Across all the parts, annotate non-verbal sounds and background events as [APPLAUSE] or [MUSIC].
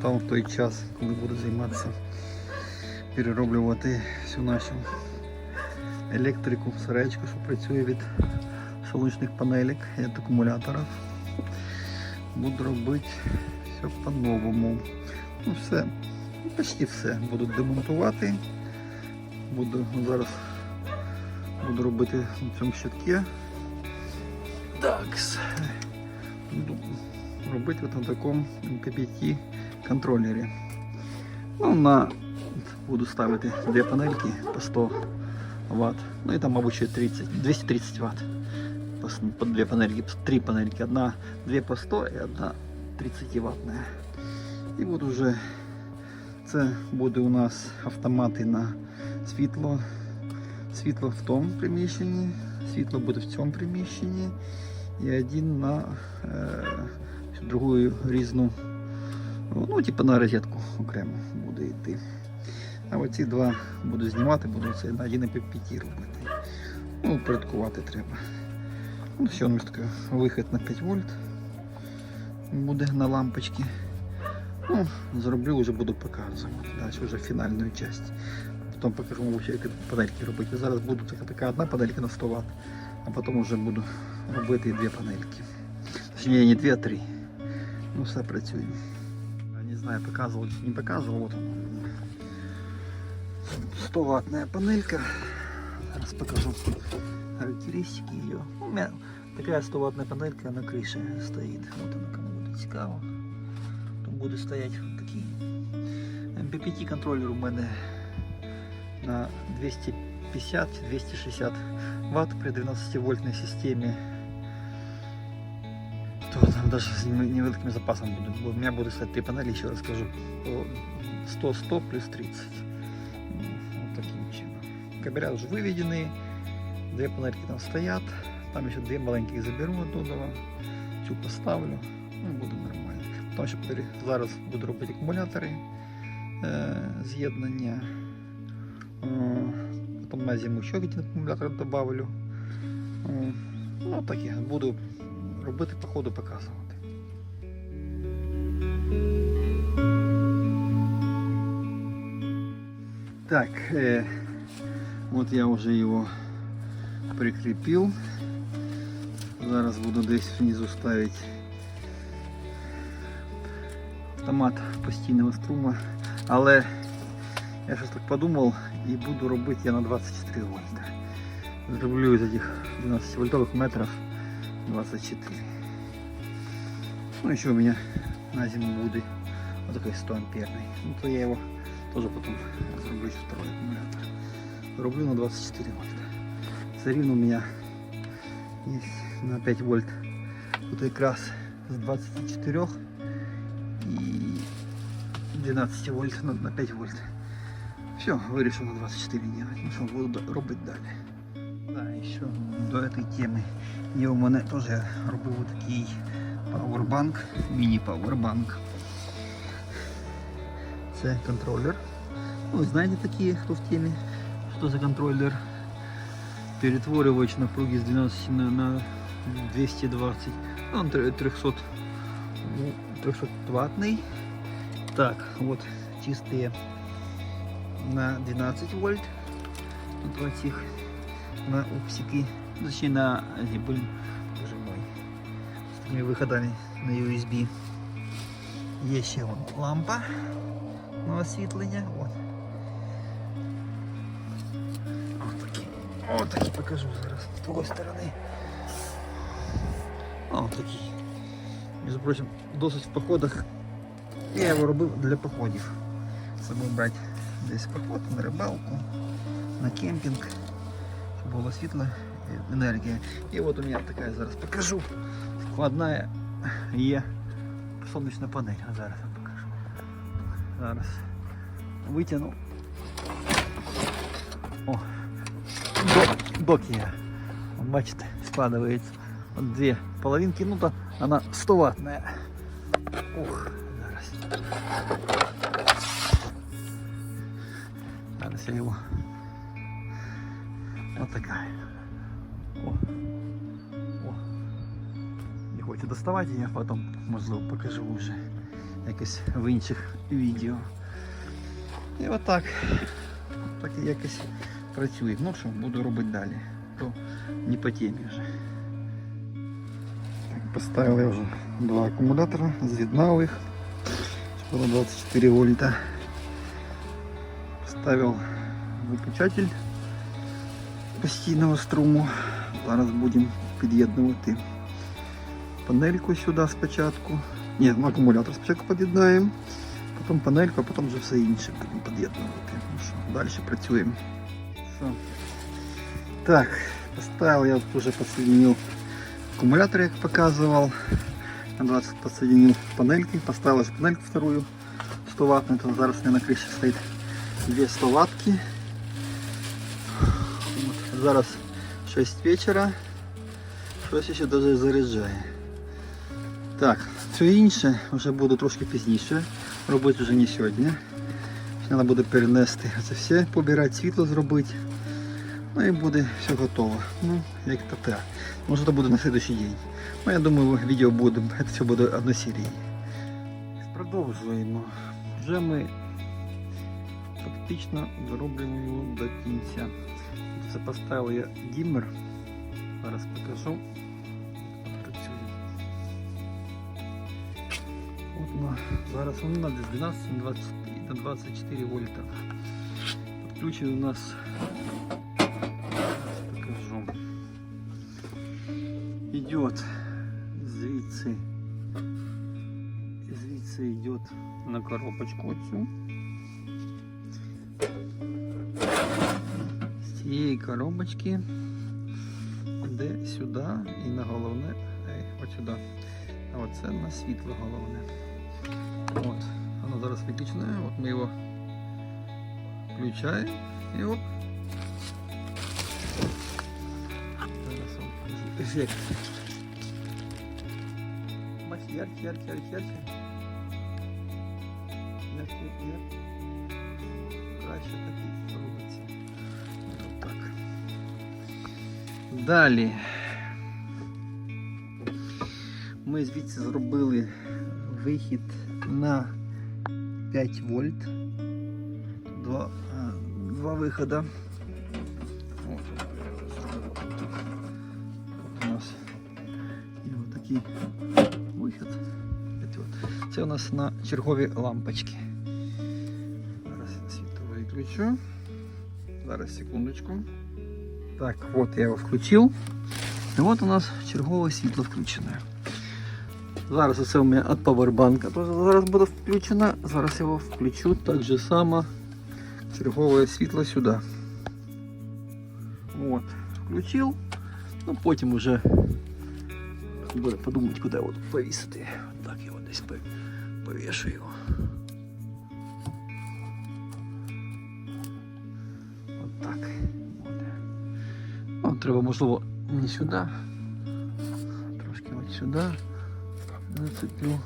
став в той час, коли буду займатися, перероблювати всю нашу електрику, саречку, що працює від солнечних панелік і від акумуляторів. Буду робити все по-новому. Ну все, почти все. Буду демонтувати. Буду зараз буду робити на цьому щитке. Так, буду робити на такому МК5 контроллере. Ну, на буду ставить две панельки по 100 ватт, Ну и там, мабуть, 30, 230 ватт. По две панельки, три панельки. Одна две по 100 и одна 30 ваттная. И вот уже это будут у нас автоматы на светло, светло в том помещении, светло будет в том помещении и один на е, другу різну ну, типу на розетку окремо буде йти. А оці два буду знімати, буду це на 1,5 робити. Ну, упорядкувати треба. Ну, все, у нас такий вихід на 5 вольт буде на лампочки. Ну, зроблю, вже буду показувати. Далі вже фінальну частину. Потім покажу, мабуть, як панельки робити. Зараз буду така, така одна панелька на 100 Вт, а потім вже буду робити дві панельки. Точніше, не дві, а три. Ну, все працює. Знаю, показував чи не показував. Вот он. 100 ваттная панелька. Зараз покажу характеристики ее. У меня такая 100 ваттная панелька на крыше стоит. Вот она кому буде цікаво. Тут буде стоять вот такий MPPT контролер у мене на 250-260 Вт при 12 вольтной системе. Там даже с нев- невеликим запасом буду. У меня будут стоять три панели, еще раз скажу. по 100-100 плюс 30. Ну, Вот таким чином. Кабеля уже выведены. Две панельки там стоят. Там еще две маленьких заберу оттуда. Цю поставлю. Ну, буде нормально. Тому що зараз буду робити акумулятори е, з'єднання. Е, Потім на зиму ще один акумулятор добавлю. Е, Ну таке, буду робити по ходу показувати. Так, э, вот я уже его прикрепил. Зараз буду десь внизу ставить автомат постійного струма. Але я щось так подумав і буду робити я на 24 вольта. Зроблю из этих 12 вольтовых метров 24. Ну еще у меня на зиму будет вот такой 100 амперный. Ну то я его тоже потом зроблю еще второй аккумулятор. Рублю на 24 вольта. Це рівно у меня есть на 5 вольт. Тут якраз с 24 и 12 вольт на, на 5 вольт. Все, вирішив на 24 делать. Ну що, буду д- робити далі. Да, і ще до этой темы. Є у мене теж я робив такий пауербанк, міні-пауербанк. Це контроллер. Ну, знаете такие, кто в теме, что за контроллер. Перетворювач напруги с 12 на, на 220. Ну, Он тр- 300, ну, 300 ваттный. Так, вот чистые на 12 вольт. Тут вот их на упсики. Ну, Точнее на эти, блин, боже мой. С такими выходами на USB. Є ще вон лампа на освітлення. От. Отакі. Отакі покажу зараз з другої сторони. О, такий. Між прочим, досить в походах. Я його робив для походів. З собою брати десь в поход, на рибалку, на кемпінг, щоб було світло, і енергія. І от у мене така зараз покажу. Складна є сонячна панель. А зараз я покажу. Зараз витягну. О, док, док є. Вон, Бачите, складывается. Вот две половинки, ну то она 100 ваттная. Ух, зараз. Зараз я его. Вот такая. О. О. Не хочет доставать, я потом, можливо, покажу уже. якось в інших відео. І отак. Так і якось працює. Ну що, буду робити далі. То не по темі вже. Так, Поставив я вже два акумулятора, з'єднав їх. Було 24 вольта. Поставив виключатель постійного струму. Зараз будемо під'єднувати панельку сюди спочатку. Ні, ну, акумулятор спочатку під'єднаємо, потім панельку, а потім вже все інше будемо під'єднувати. Ну що, далі працюємо. Все. Так, поставил я тут уже подсоединил аккумулятор, як показывал. На 20 подсоединил панельки, поставил же панельку вторую 100 ваттную, там зараз у меня на крыше стоит две 100 ваттки. Зараз 6 вечора, щось ще даже заряджає. Так, все інше вже буду трошки пізніше, робити вже не сьогодні. Треба буде перенести це все, побирати світло зробити. Ну і буде все готово. Ну, як то так. Може це буде на следующий день. Ну, я думаю, відео буде, [LAUGHS] це все буде односерійне. Продовжуємо. Вже ми фактично дороблюємо до кінця. Це поставив я дімер. Зараз покажу. Працює. От на, зараз воно на 12 на 20 на 24 вольта. Підключений у нас покажу. Идет звідси. Звідси йде на коробочку оцю. коробочки йде сюди і на головне, ей, от сюди. А оце на світло головне. От, воно зараз виключене, от ми його включаємо і оп. Зараз вам ефект. Бач, ярче, ярче, ярче, ярче. Ярче, ярче. Краще так Далі. Ми звідси зробили вихід на 5 вольт. Два, а, два виходи. От, зробили тут. От у нас є такий вихід. От, от. Це у нас на чергові лампочки. Зараз я світло виключу. Зараз секундочку. Так, от я його включив. І от у нас чергове світло включене. Зараз оце у мене від павербанка теж зараз буде включено. Зараз я його включу так же само. Чергове світло сюди. От, включив. Ну потім вже буде подумати, куди його тут повісити. Так його десь пов- повішу його. От так. От. Ну, треба, можливо, не сюди. Трошки от сюди. Зацеплю.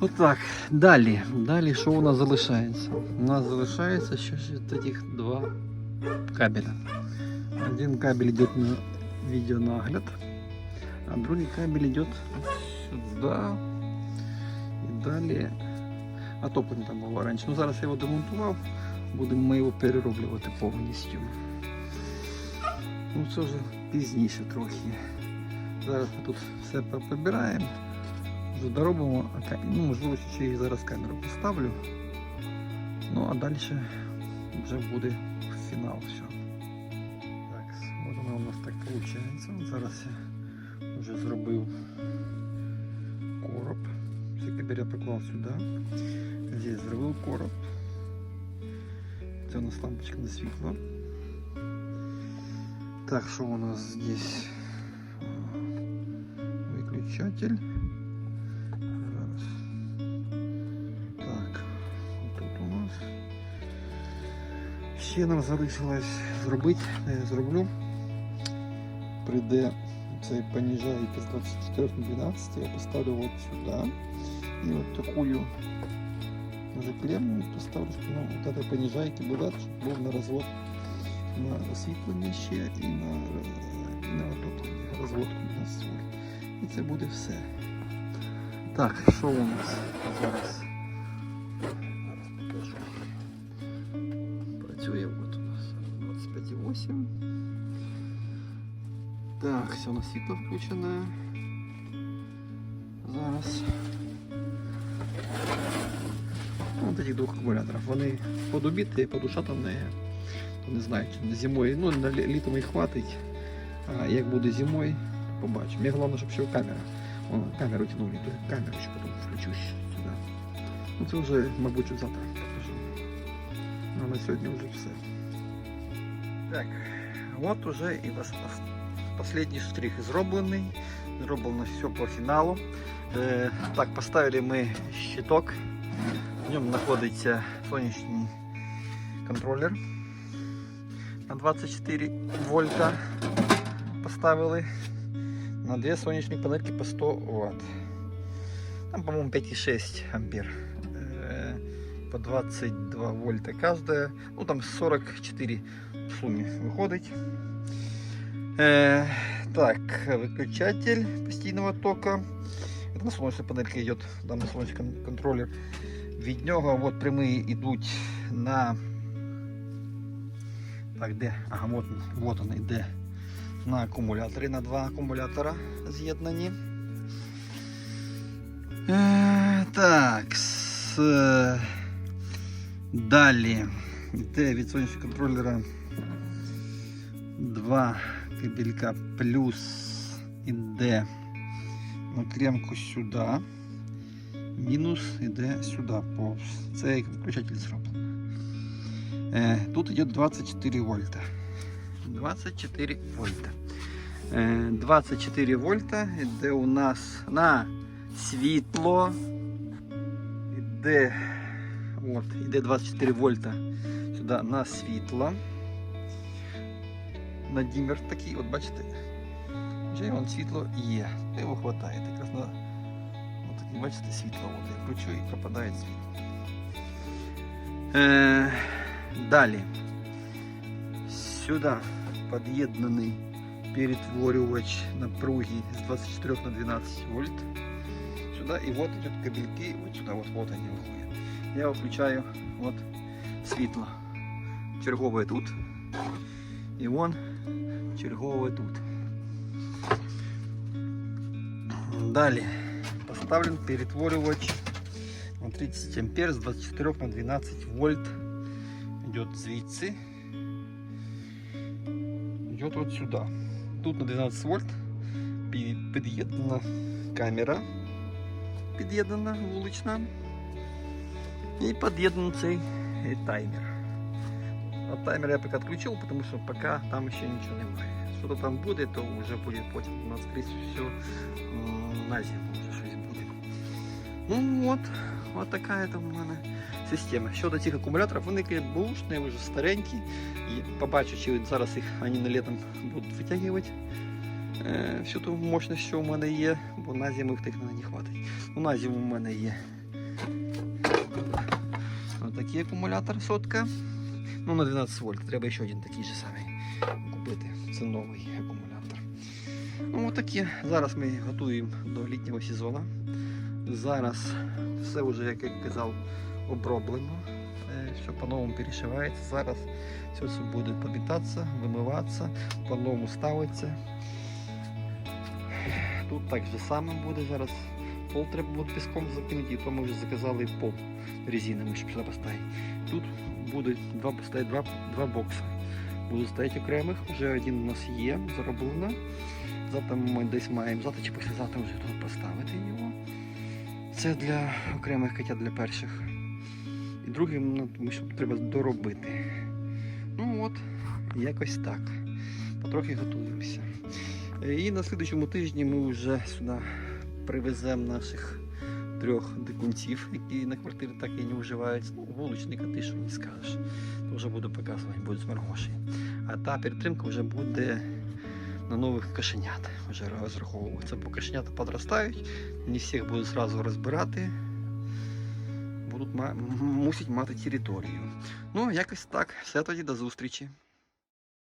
Отак. Далі. Далі що у нас залишається? У нас залишається ще ж таких два кабеля. Один кабель йде на відеонагляд, а другий кабель йде сюди. І далі. Отоплення там було раніше. Ну зараз я його демонтував, Будемо ми його перероблювати повністю. Ну це вже пізніше трохи. Зараз ми тут все прибираємо, доробимо, ну, можливо, ще і зараз камеру поставлю. Ну а далі вже буде фінал все. Так, от воно у нас так виходить. Зараз я вже зробив короб. Цей кабель я поклав сюди. Здесь зробив короб. У нас лампочка на світло. Так, що у нас здесь? Выключатель. Зараз. Так, тут у нас. Ще нам залишилось зробити, я зроблю. Прийде цей понижайки з 24 на 12, я поставлю вот сюда. И вот такую уже клемму поставлю, что ну, вот этой понижайки буде, щоб був на розвод на освітлення ще і на, і на тут розводку на створ. І це буде все. Так, що у нас зараз? Зараз покажу. Працює от у нас 25,8. Так, все на світло включене. Зараз. Ось таких двох акумуляторів. Вони подобіти, по душа там не, не знаю, не зимою. Ну, на літом їх хватить. А як буде зимою, побачимо. Мені головне, щоб ще камера. Вон, камеру тянули, то потім включусь сюди. Ну це вже, мабуть, завтра покажу. Ну, на сьогодні вже все. Так, от уже і Последній штрих зроблений. Зроблено все по фіналу. Е, так, поставили ми щиток. В ньому знаходиться сонячний контролер на 24 вольта. Поставили на две сонячні панельки по 100 Вт. Там, по-моему, 5,6 ампер. Э, По 22 вольта каждая. Ну, там 44 в сумме выходит. Э, Так, выключатель постійного тока. Это на солнечной панельке идет, там на солнечный кон- контроллер. Від нього от прямі йдуть на. Так, де? Ага, от, от він йде на акумулятори, на два акумулятора з'єднані. Е, так, с, е, далі йде від сонячного контролера два кабелька плюс іде напрямку сюди. Мінус іде сюди. По це як виключатель зроблений. Е, тут йде 24 вольта. 24 вольта. Е, 24 вольта йде у нас на світло. Іде, от, іде 24 вольта сюди на світло. На дімер такий, от бачите, вже вон світло є. Його вистачає. бачите, світло. От я кручу і пропадає світло. Е, далі. Сюди під'єднаний перетворювач напруги з 24 на 12 вольт. Сюда и вот идет кабельки, вот сюда, вот, вот они выходят. Я включаю вот світло. Чергове тут. І вон чергове тут. Далі поставлен перетворювач на 30 ампер з 24 на 12 вольт. Идет звідси. Идет вот сюда. Тут на 12 вольт пі- під'єднана камера. Під'єднана вулична. І під'єднаний цей е, таймер. А таймер я поки відключив, тому що поки там ще нічого немає. Що то там буде, то вже буде потім. У нас скрізь все м, на зиму вже щось буде. Ну от, от така в мене система. Щодо цих акумуляторів, вони такі бушні, вже старенькі. І побачу, чи зараз їх вони літом будуть витягувати. Е, всю ту мощність, що у мене є, бо на зиму їх не хватить. Ну, на зиму у мене є Отакий акумулятор сотка. Ну, на 12 вольт. Треба ще один такий же самий купити. Це новий акумулятор. Ну, отакі. Зараз ми готуємо до літнього сезону. Зараз все вже, як я казав, оброблено. Все по-новому перешивається. Зараз все це буде помітатися, вимиватися, по-новому ставиться. Тут так же саме буде зараз. Пол треба буде піском закинути, і то ми вже заказали пол резиновий, щоб сюди поставити. Тут буде два, стоять два, два бокси. Будуть стояти окремих, вже один у нас є, зроблено. Завтра ми десь маємо, завтра чи післязавтра вже тут поставити його. Це для окремих котят для перших. І другим ну, тому що треба доробити. Ну от, якось так. Потрохи готуємося. Е, І на слідчому тижні ми вже сюди привеземо наших трьох дикунців, які на квартирі так і не вживаються. Ну, вуличні коти, що не скажеш. То вже буду показувати, будуть смаргоші. А та підтримка вже буде на нових кошенят. Вже розраховується, бо кошенята підростають, не всіх будуть одразу розбирати. Будуть мусять мати територію. Ну, якось так. Все тоді до зустрічі.